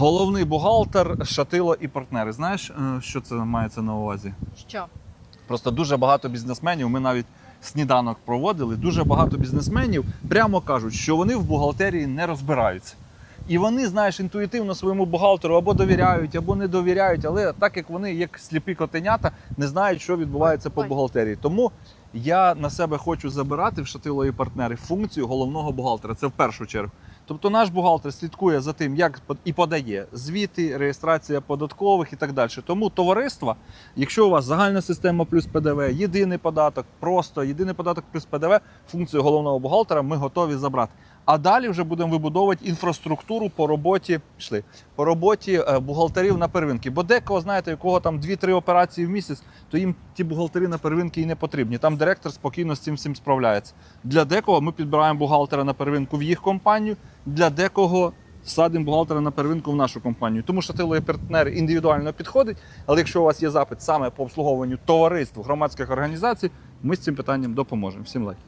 Головний бухгалтер, шатило і партнери. Знаєш, е, що це мається на увазі? Що? Просто дуже багато бізнесменів. Ми навіть сніданок проводили. Дуже багато бізнесменів прямо кажуть, що вони в бухгалтерії не розбираються. І вони, знаєш, інтуїтивно своєму бухгалтеру або довіряють, або не довіряють, але так як вони, як сліпі котенята, не знають, що відбувається по бухгалтерії. Тому я на себе хочу забирати в шатило і партнери функцію головного бухгалтера. Це в першу чергу. Тобто наш бухгалтер слідкує за тим, як і подає звіти, реєстрація податкових і так далі. Тому товариство, якщо у вас загальна система плюс ПДВ, єдиний податок, просто єдиний податок плюс ПДВ, функцію головного бухгалтера ми готові забрати. А далі вже будемо вибудовувати інфраструктуру по роботі пішли, по роботі е, бухгалтерів на первинки. Бо декого, знаєте, у кого там 2-3 операції в місяць, то їм ті бухгалтери на первинки і не потрібні. Там директор спокійно з цим всім справляється. Для декого ми підбираємо бухгалтера на первинку в їх компанію, для декого садимо бухгалтера на первинку в нашу компанію. Тому що тиловий партнер індивідуально підходить. Але якщо у вас є запит саме по обслуговуванню товариств, громадських організацій, ми з цим питанням допоможемо. Всім лайк.